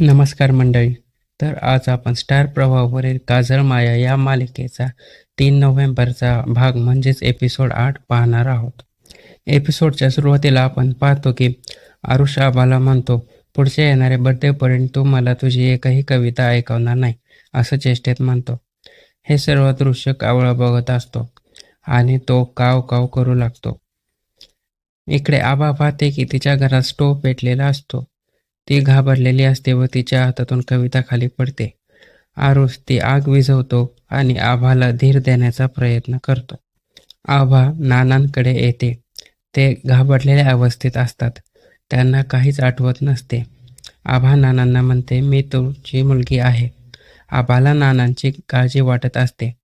नमस्कार मंडळी. तर आज आपण स्टार प्रवाहावरील काजळ माया या मालिकेचा तीन नोव्हेंबरचा भाग म्हणजेच एपिसोड आठ पाहणार आहोत. एपिसोडच्या सुरुवातीला आपण पाहतो की आरुष आबाला म्हणतो पुढच्या येणाऱ्या बर्थडेपर्यंत तू मला तुझी एकही कविता ऐकवणार नाही असं चेष्टेत म्हणतो. हे सर्व दृश्य कावळा बघत असतो आणि तो काव काव करू लागतो. इकडे आबा पाहते की तिच्या घरात स्टोव पेटलेला असतो. ती घाबरलेली असते व तिच्या हातातून कविता खाली पडते. आरुष ती आग विझवतो आणि आभाला धीर देण्याचा प्रयत्न करतो. आभा नानांकडे येते. ते घाबरलेल्या अवस्थेत असतात. त्यांना काहीच आठवत नसते. आभा नानांना म्हणते मी तुमची मुलगी आहे. आभाला नानांची काळजी वाटत असते.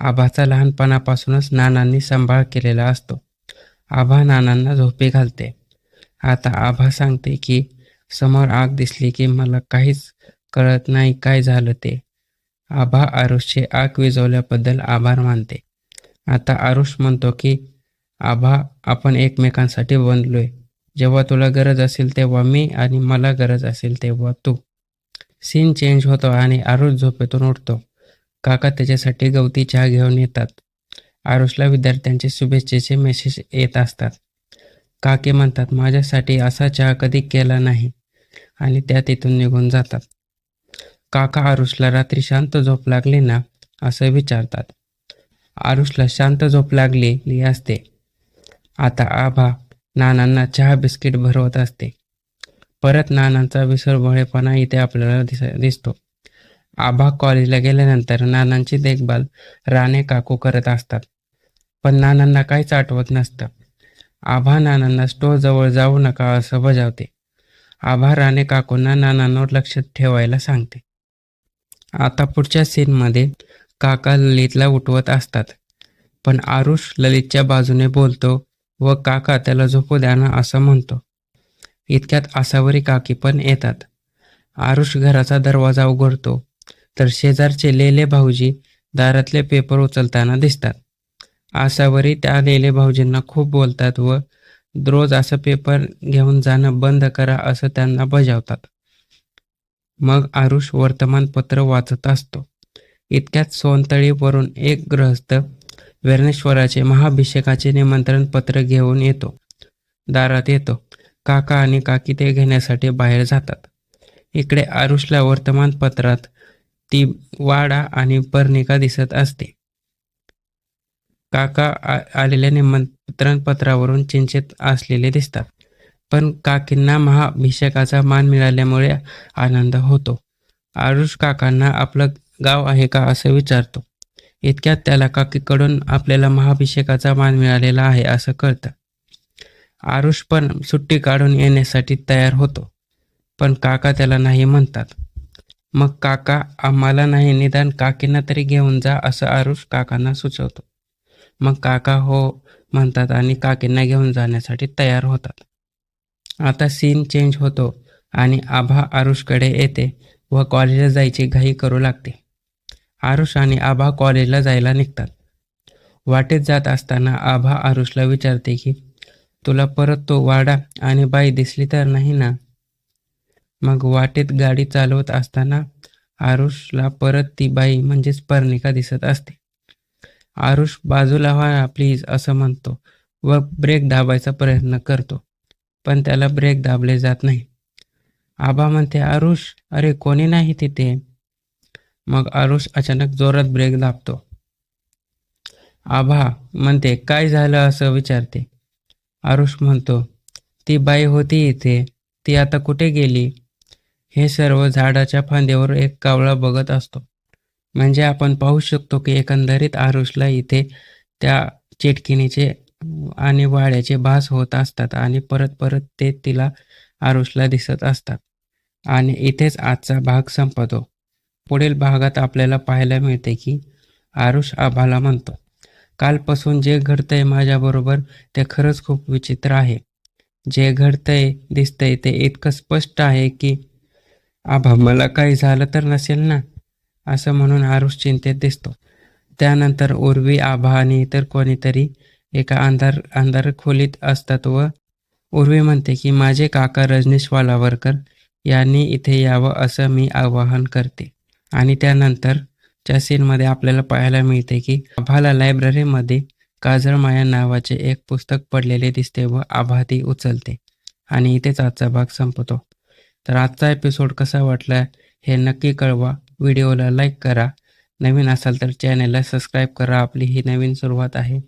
आभाचा लहानपणापासूनच नानांनी सांभाळ केलेला असतो. आभा नानांना झोपी घालते. आता आभा सांगते की समोर आग दिसली की मला काहीच कळत नाही काय झालं ते. आभा आरुषचे आग विझवल्याबद्दल आभार मानते. आता आरुष म्हणतो की आभा आपण एकमेकांसाठी बनलोय. जेव्हा तुला गरज असेल तेव्हा मी आणि मला गरज असेल तेव्हा तू. सीन चेंज होतो आणि आरुष झोपेतून उठतो. काका त्याच्यासाठी गवती चहा घेऊन येतात. आरुषला विद्यार्थ्यांचे शुभेच्छेचे मेसेज येत असतात. काके म्हणतात माझ्यासाठी असा चहा कधी केला नाही. आणि त्या तिथून निघून जातात. काका आरुषला रात्री शांत झोप लागली ना असं विचारतात. आरुषला शांत झोप लागलेली असते. आता आभा नानांना चहा बिस्किट भरवत असते. परत नानांचा विसरभोळेपणा इथे आपल्याला दिस दिसतो. आभा कॉलेजला गेल्यानंतर नानांची देखभाल राणे काकू करत असतात. पण नानांना काहीच आठवत नसतं. आभा नानांना स्टोर जवळ जाऊ नका असं बजावते. आभाराने काकूंना नानांवर लक्ष ठेवायला सांगते. आता पुढच्या सीनमध्ये काका ललितला उठवत असतात. पण आरुष ललितच्या बाजूने बोलतो व काका त्याला झोपू द्या ना असं म्हणतो. इतक्यात आसावरी काकी पण येतात. आरुष घराचा दरवाजा उघडतो. तर शेजारचे लेले भाऊजी दारातले पेपर उचलताना दिसतात. आसावरी त्या लेले भाऊजींना खूप बोलतात व रोज असं पेपर घेऊन जाणं बंद करा असं त्यांना बजावतात. मग आरुष वर्तमानपत्र वाचत असतो. इतक्यात सोनतळीवरून एक ग्रहस्थ वेर्णेश्वराचे महाभिषेकाचे निमंत्रण पत्र घेऊन येतो. दारात येतो. काका आणि काकी ते घेण्यासाठी बाहेर जातात. इकडे आरुषला वर्तमानपत्रात ती वाडा आणि पर्णिका दिसत असते. काका आलेल्या निमंत्रण पत्रावरून चिंतेत असलेले दिसतात. पण काकींना महाभिषेकाचा मान मिळाल्यामुळे आनंद होतो. आरुष काकांना आपलं गाव आहे का असं विचारतो. इतक्यात त्याला काकीकडून आपल्याला महाभिषेकाचा मान मिळालेला आहे असं कळतं. आरुष पण सुट्टी काढून येण्यासाठी तयार होतो. पण काका त्याला नाही म्हणतात. मग काका आम्हाला नाही निदान काकींना तरी घेऊन जा असं आरुष काकांना सुचवतो. मग काका हो म्हणतात आणि काकींना घेऊन जाण्यासाठी तयार होतात. आता सीन चेंज होतो आणि आभा आरुषकडे येते व कॉलेजला जायची घाई करू लागते. आरुष आणि आभा कॉलेजला जायला निघतात. वाटेत जात असताना आभा आरुषला विचारते की तुला परत तो वाडा आणि बाई दिसली तर नाही ना? मग वाटेत गाडी चालवत असताना आरुषला परत ती बाई म्हणजेच पर्णिका दिसत असते. आरुष बाजूला व्हा प्लीज असं म्हणतो. व ब्रेक दाबायचा प्रयत्न करतो. पण त्याला ब्रेक दाबले जात नाही. आबा म्हणते आरुष अरे कोणी नाही तिथे? मग आरुष अचानक जोरात ब्रेक दाबतो. आभा म्हणते काय झालं? असं विचारते. आरुष म्हणतो ती बाई होती इथे. ती आता कुठे गेली? हे सर्व झाडाच्या फांद्यावर एक कावळा बघत असतो. म्हणजे आपण पाहू शकतो की एकंदरीत आरुषला इथे त्या चिटकिणीचे आणि वाड्याचे भास होत असतात आणि परत परत ते तिला आरुषला दिसत असतात. आणि इथेच आजचा भाग संपतो. पुढील भागात आपल्याला पाहायला मिळते की आरुष आभाला म्हणतो कालपासून जे घडतंय माझ्याबरोबर ते खरंच खूप विचित्र आहे. जे घडतंय दिसतंय ते इतकं स्पष्ट आहे की आभा मला काही झालं तर नसेल ना? असं म्हणून आरुष चिंतेत दिसतो. त्यानंतर उर्वी आभा आणि इतर कोणीतरी एका अंधार अंधार खोलीत असतात व उर्वी म्हणते की माझे काका रजनीश वालावरकर यांनी इथे यावं असं मी आवाहन करते. आणि त्यानंतरच्या सीनमध्ये आपल्याला पाहायला मिळते की आभाला लायब्ररीमध्ये काजळ माया नावाचे एक पुस्तक पडलेले दिसते व आभा ती उचलते. आणि इथेच आजचा भाग संपतो. तर आजचा एपिसोड कसा वाटला हे नक्की कळवा. व्हिडिओला लाईक करा. नवीन असाल तर चॅनलला सबस्क्राईब करा. आपली ही नवीन सुरुवात आहे.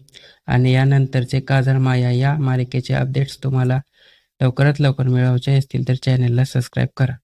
आणि यानंतरचे काजळ माया या मालिकेचे अपडेट्स तुम्हाला लवकरात लवकर मिळवायचे असतील तर चॅनलला सबस्क्राईब करा.